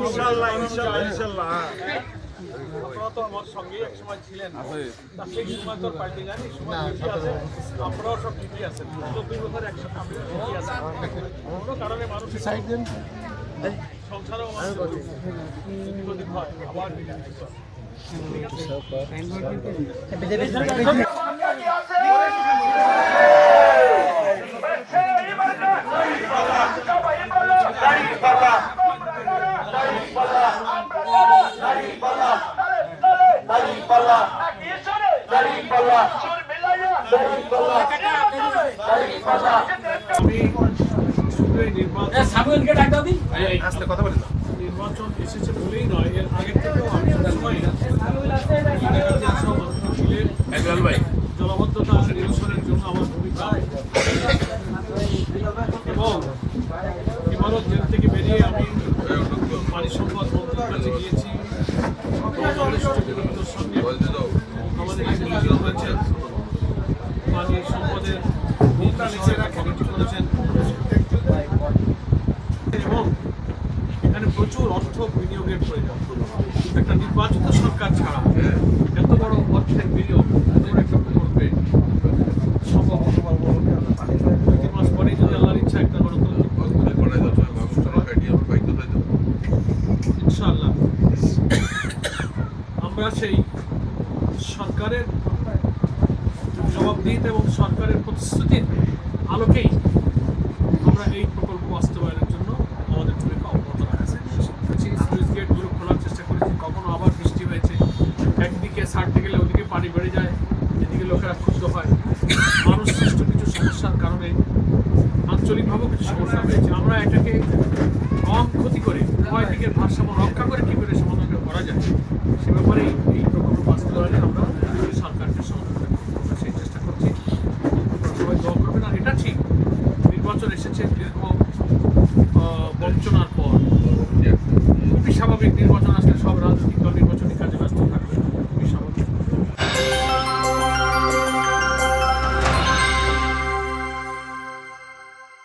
ইনশাল্লাহ ইনশাল্লাহ আমার সঙ্গে এক সময় ঠিক আছে আমি শুধুই নির্বাচন নির্বাচন এসেছে বলেই নয় এর আগের থেকেও আমি সবসময় জলবদ্ধতা নিরসনের জন্য আমার ভূমিকা। এবং ইমারত জেল থেকে বেরিয়ে আমি পানি সম্পদ মন্ত্রীর কাছে গিয়েছি বরিষ্ঠ ব্যক্তিদের সঙ্গে আমাদের এখানে রয়েছেন পানি সম্পদের করেছেন এবং এখানে প্রচুর অর্থ বিনিয়োগের প্রয়োজন। একটা নির্বাচিত সরকার ছাড়া এত বড় অর্থের বিনিয়োগ একটা প্রকল্পে ইচ্ছা একটা গণতান্ত্রিক ইনশাআল্লাহ। আমরা সেই সরকারের জবাবদিহিতা এবং সরকারের প্রতিশ্রুতির আলোকেই আমরা এই প্রকল্প বাস্তবায়নের জন্য আমাদের ভূমিকা অব্যাহত রাখছি। সুইচ গেটগুলো খোলার চেষ্টা করেছি। কখনো আবার বৃষ্টি হয়েছে। একদিকে ছাড়তে গেলে ওদিকে পানি বেড়ে যায়, এদিকে লোকেরা ক্ষুব্ধ হয়। মানুষ সৃষ্ট কিছু সমস্যার কারণে আঞ্চলিকভাবেও কিছু সমস্যা হয়েছে। আমরা এটাকে কম ক্ষতি করে, উভয় দিকের ভারসাম্য রক্ষা করে কী করে সমাধান করা যায়, সে ব্যাপারে এই প্রকল্প বাস্তবায়নে আমরা সরকারকে সহযোগিতা করব আমরা সেই চেষ্টা করছি আপনারা সবাই দোয়া করবেন আর এটা ঠিক নির্বাচন এসেছে দীর্ঘ আহ, বঞ্চনার পর